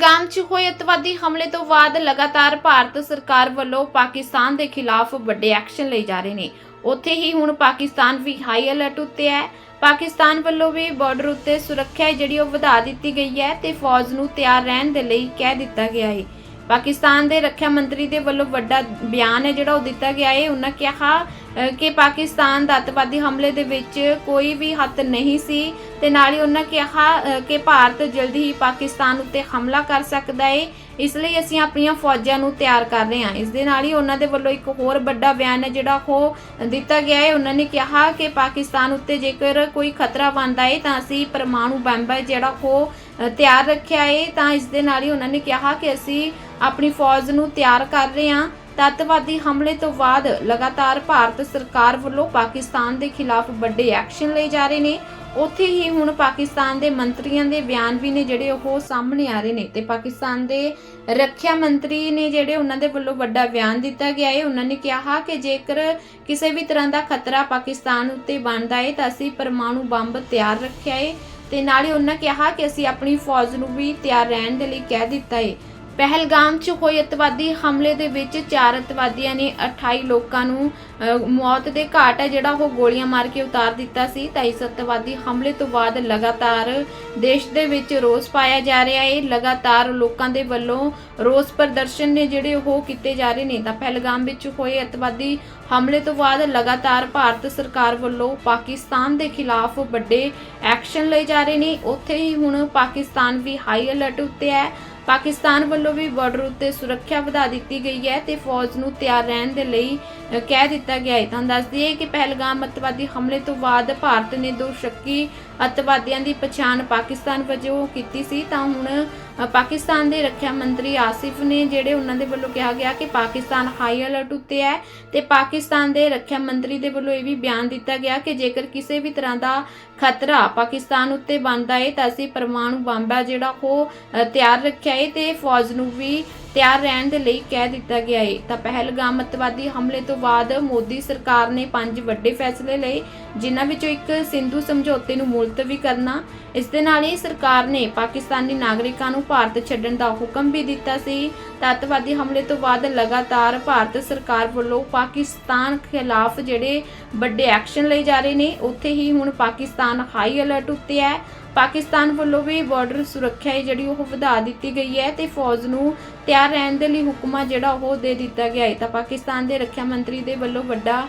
ਪਹਿਲਗਾਮ 'ਚ ਹੋਏ ਅਤਵਾਦੀ ਹਮਲੇ ਤੋਂ ਬਾਅਦ ਲਗਾਤਾਰ ਭਾਰਤ ਸਰਕਾਰ ਵੱਲੋਂ ਪਾਕਿਸਤਾਨ ਦੇ ਖਿਲਾਫ ਵੱਡੇ ਐਕਸ਼ਨ ਲਏ ਜਾ ਰਹੇ ਨੇ। ਉੱਥੇ ਹੀ ਹੁਣ ਪਾਕਿਸਤਾਨ ਵੀ ਹਾਈ ਅਲਰਟ ਉੱਤੇ ਹੈ। ਪਾਕਿਸਤਾਨ ਵੱਲੋਂ ਵੀ ਬਾਰਡਰ ਉੱਤੇ ਸੁਰੱਖਿਆ ਜਿਹੜੀ ਉਹ ਵਧਾ ਦਿੱਤੀ ਗਈ ਹੈ ਤੇ ਫੌਜ ਨੂੰ ਤਿਆਰ ਰਹਿਣ ਦੇ ਲਈ ਕਹਿ ਦਿੱਤਾ ਗਿਆ ਹੈ। ਪਾਕਿਸਤਾਨ ਦੇ ਰੱਖਿਆ ਮੰਤਰੀ ਦੇ ਵੱਲੋਂ ਵੱਡਾ ਬਿਆਨ ਹੈ ਜਿਹੜਾ ਉਹ ਦਿੱਤਾ ਗਿਆ ਹੈ। ਉਹਨਾਂ ਕਿਹਾ ਕਿ ਪਾਕਿਸਤਾਨ ਦਾ ਅੱਤਵਾਦੀ ਹਮਲੇ ਦੇ ਵਿੱਚ ਕੋਈ ਵੀ ਹੱਥ ਨਹੀਂ ਸੀ ਤੇ ਨਾਲ ਹੀ ਉਹਨਾਂ ਕਿਹਾ ਕਿ ਭਾਰਤ ਜਲਦੀ ਹੀ ਪਾਕਿਸਤਾਨ ਉੱਤੇ ਹਮਲਾ ਕਰ ਸਕਦਾ ਹੈ ਇਸ ਲਈ ਅਸੀਂ ਆਪਣੀਆਂ ਫੌਜਾਂ ਨੂੰ ਤਿਆਰ ਕਰ ਰਹੇ ਹਾਂ। ਇਸ ਦੇ ਨਾਲ ਹੀ ਉਹਨਾਂ ਦੇ ਵੱਲੋਂ ਇੱਕ ਹੋਰ ਵੱਡਾ ਬਿਆਨ ਹੈ ਜਿਹੜਾ ਉਹ ਦਿੱਤਾ ਗਿਆ ਹੈ। ਉਹਨਾਂ ਨੇ ਕਿਹਾ ਕਿ ਪਾਕਿਸਤਾਨ ਉੱਤੇ ਜੇਕਰ ਕੋਈ ਖਤਰਾ ਬਣਦਾ ਹੈ ਤਾਂ ਅਸੀਂ ਪਰਮਾਣੂ ਬੰਬ ਹੈ ਜਿਹੜਾ ਉਹ ਤਿਆਰ ਰੱਖਿਆ ਹੈ ਤਾਂ ਇਸ ਦੇ ਨਾਲ ਹੀ ਉਹਨਾਂ ਨੇ ਕਿਹਾ ਕਿ ਅਸੀਂ ਆਪਣੀ ਫੌਜ ਨੂੰ ਤਿਆਰ ਕਰ ਰਹੇ ਹਾਂ। ਤਾਂ ਹਮਲੇ ਤੋਂ ਬਾਅਦ ਲਗਾਤਾਰ ਭਾਰਤ ਸਰਕਾਰ ਵੱਲੋਂ ਪਾਕਿਸਤਾਨ ਦੇ ਖਿਲਾਫ ਵੱਡੇ ਐਕਸ਼ਨ ਲਏ ਜਾ ਰਹੇ ਨੇ। ਉੱਥੇ ਹੀ ਹੁਣ ਪਾਕਿਸਤਾਨ ਦੇ ਮੰਤਰੀਆਂ ਦੇ ਬਿਆਨ ਵੀ ਨੇ ਜਿਹੜੇ ਉਹ ਸਾਹਮਣੇ ਆ ਰਹੇ ਨੇ ਤੇ ਪਾਕਿਸਤਾਨ ਦੇ ਰੱਖਿਆ ਮੰਤਰੀ ਨੇ ਜਿਹੜੇ ਉਹਨਾਂ ਦੇ ਵੱਲੋਂ ਵੱਡਾ ਬਿਆਨ ਦਿੱਤਾ ਗਿਆ ਹੈ। ਉਹਨਾਂ ਨੇ ਕਿਹਾ ਕਿ ਜੇਕਰ ਕਿਸੇ ਵੀ ਤਰ੍ਹਾਂ ਦਾ ਖਤਰਾ ਪਾਕਿਸਤਾਨ ਉੱਤੇ ਬਣਦਾ ਹੈ ਤਾਂ ਅਸੀਂ ਪਰਮਾਣੂ ਬੰਬ ਤਿਆਰ ਰੱਖਿਆ ਹੈ ਤੇ ਨਾਲ ਹੀ ਉਹਨਾਂ ਕਿਹਾ ਕਿ ਅਸੀਂ ਆਪਣੀ ਫੌਜ ਨੂੰ ਵੀ ਤਿਆਰ ਰਹਿਣ ਦੇ ਲਈ ਕਹਿ ਦਿੱਤਾ ਹੈ। ਪਹਿਲਗਾਮ 'ਚ ਹੋਏ ਅਤਵਾਦੀ ਹਮਲੇ ਦੇ ਵਿੱਚ ਚਾਰ ਅਤਵਾਦੀਆਂ ਨੇ 28 ਲੋਕਾਂ ਨੂੰ ਮੌਤ ਦੇ ਘਾਟ ਹੈ, ਜਿਹੜਾ ਉਹ ਗੋਲੀਆਂ ਮਾਰ ਕੇ ਉਤਾਰ ਦਿੱਤਾ ਸੀ। ਤਾਂ ਇਸ ਅਤਵਾਦੀ ਹਮਲੇ ਤੋਂ ਬਾਅਦ ਲਗਾਤਾਰ ਦੇਸ਼ ਦੇ ਵਿੱਚ ਰੋਸ ਪਾਇਆ ਜਾ ਰਿਹਾ ਹੈ। ਲਗਾਤਾਰ ਲੋਕਾਂ ਦੇ ਵੱਲੋਂ ਰੋਸ ਪ੍ਰਦਰਸ਼ਨ ਨੇ ਜਿਹੜੇ ਉਹ ਕੀਤੇ ਜਾ ਰਹੇ ਨੇ। ਤਾਂ ਪਹਿਲਗਾਮ ਵਿੱਚ ਹੋਏ ਅਤਵਾਦੀ ਹਮਲੇ ਤੋਂ ਬਾਅਦ ਲਗਾਤਾਰ ਭਾਰਤ ਸਰਕਾਰ ਵੱਲੋਂ ਪਾਕਿਸਤਾਨ ਦੇ ਖਿਲਾਫ ਵੱਡੇ ਐਕਸ਼ਨ ਲਏ ਜਾ ਰਹੇ ਨੇ। ਉੱਥੇ ਹੀ ਹੁਣ ਪਾਕਿਸਤਾਨ ਵੀ ਹਾਈ ਅਲਰਟ ਉੱਤੇ ਹੈ। ਪਾਕਿਸਤਾਨ ਵੱਲੋਂ ਵੀ ਬਾਰਡਰ ਉੱਤੇ ਸੁਰੱਖਿਆ ਵਧਾ ਦਿੱਤੀ ਗਈ ਹੈ ਤੇ ਫੌਜ ਨੂੰ ਤਿਆਰ ਰਹਿਣ ਦੇ ਲਈ ਕਹਿ ਦਿੱਤਾ ਗਿਆ ਹੈ। ਤਾਂ ਦੱਸ ਦਈਏ ਕਿ ਪਹਿਲਗਾਮ ਅੱਤਵਾਦੀ ਹਮਲੇ ਤੋਂ ਬਾਅਦ ਭਾਰਤ ਨੇ ਦੋ ਸ਼ੱਕੀ ਅੱਤਵਾਦੀਆਂ ਦੀ ਪਛਾਣ ਪਾਕਿਸਤਾਨ ਵਜੋਂ ਕੀਤੀ ਸੀ। ਤਾਂ ਹੁਣ ਪਾਕਿਸਤਾਨ ਦੇ ਰੱਖਿਆ ਮੰਤਰੀ ਆਸਿਫ ਨੇ ਜਿਹੜੇ ਉਹਨਾਂ ਦੇ ਵੱਲੋਂ ਕਿਹਾ ਗਿਆ ਕਿ ਪਾਕਿਸਤਾਨ ਹਾਈ ਅਲਰਟ ਉੱਤੇ ਹੈ ਤੇ ਪਾਕਿਸਤਾਨ ਦੇ ਰੱਖਿਆ ਮੰਤਰੀ ਦੇ ਵੱਲੋਂ ਇਹ ਵੀ ਬਿਆਨ ਦਿੱਤਾ ਗਿਆ ਕਿ ਜੇਕਰ ਕਿਸੇ ਵੀ ਤਰ੍ਹਾਂ ਦਾ ਖਤਰਾ ਪਾਕਿਸਤਾਨ ਉੱਤੇ ਬਣਦਾ ਹੈ ਤਾਂ ਅਸੀਂ ਪਰਮਾਣੂ ਬੰਬ ਹੈ ਜਿਹੜਾ ਉਹ ਤਿਆਰ ਰੱਖਿਆ ਹੈ ਤੇ ਫੌਜ ਨੂੰ ਵੀ ਤਿਆਰ ਰਹਿਣ ਦੇ ਲਈ ਕਹਿ ਦਿੱਤਾ ਗਿਆ ਹੈ ਤਾਂ ਪਹਿਲਗਾਮ ਅੱਤਵਾਦੀ ਹਮਲੇ ਤੋਂ ਬਾਅਦ ਮੋਦੀ ਸਰਕਾਰ ਨੇ ਪੰਜ ਵੱਡੇ ਫੈਸਲੇ ਲਏ, ਜਿਨ੍ਹਾਂ ਵਿੱਚੋਂ ਇੱਕ ਸਿੰਧੂ ਸਮਝੌਤੇ ਨੂੰ ਮੁਲਤਵੀ ਕਰਨਾ, ਇਸ ਦੇ ਨਾਲ ਹੀ ਸਰਕਾਰ ਨੇ ਪਾਕਿਸਤਾਨੀ ਨਾਗਰਿਕਾਂ ਨੂੰ ਭਾਰਤ ਛੱਡਣ ਦਾ ਹੁਕਮ ਵੀ ਦਿੱਤਾ ਸੀ। ਤਾਂ ਅੱਤਵਾਦੀ ਹਮਲੇ ਤੋਂ ਬਾਅਦ ਲਗਾਤਾਰ ਭਾਰਤ ਸਰਕਾਰ ਵੱਲੋਂ ਪਾਕਿਸਤਾਨ ਖਿਲਾਫ ਜਿਹੜੇ ਵੱਡੇ ਐਕਸ਼ਨ ਲਏ ਜਾ ਰਹੇ ਨੇ, ਉੱਥੇ ਹੀ ਹੁਣ ਪਾਕਿਸਤਾਨ ਹਾਈ ਅਲਰਟ ਉੱਤੇ ਹੈ। ਪਾਕਿਸਤਾਨ ਵੱਲੋਂ ਵੀ ਬਾਰਡਰ ਸੁਰੱਖਿਆ ਹੈ ਜਿਹੜੀ ਉਹ ਵਧਾ ਦਿੱਤੀ ਗਈ ਹੈ ਤੇ ਫੌਜ ਨੂੰ ਤਿਆਰ ਰਹਿਣ ਦੇ ਲਈ ਹੁਕਮਾ ਜਿਹੜਾ ਉਹ ਦੇ ਦਿੱਤਾ ਗਿਆ ਹੈ। ਤਾਂ ਪਾਕਿਸਤਾਨ ਦੇ ਰੱਖਿਆ ਮੰਤਰੀ ਦੇ ਵੱਲੋਂ ਵੱਡਾ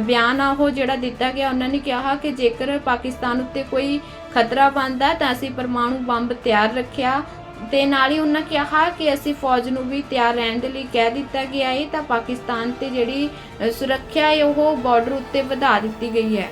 ਬਿਆਨ ਆ ਉਹ ਜਿਹੜਾ ਦਿੱਤਾ ਗਿਆ। ਉਹਨਾਂ ਨੇ ਕਿਹਾ ਕਿ ਜੇਕਰ ਪਾਕਿਸਤਾਨ ਉੱਤੇ ਕੋਈ ਖਤਰਾ ਬਣਦਾ ਤਾਂ ਅਸੀਂ ਪਰਮਾਣੂ ਬੰਬ ਤਿਆਰ ਰੱਖਿਆ। ਤੇ ਨਾਲ ਹੀ ਉਹਨਾਂ ਕਿਹਾ ਕਿ ਅਸੀਂ ਫੌਜ ਨੂੰ ਵੀ ਤਿਆਰ ਰਹਿਣ ਦੇ ਲਈ ਕਹਿ ਦਿੱਤਾ ਗਿਆ ਹੈ। ਤਾਂ ਪਾਕਿਸਤਾਨ ਤੇ ਜਿਹੜੀ ਸੁਰੱਖਿਆ ਹੈ ਉਹ ਬਾਰਡਰ ਉੱਤੇ ਵਧਾ ਦਿੱਤੀ ਗਈ ਹੈ।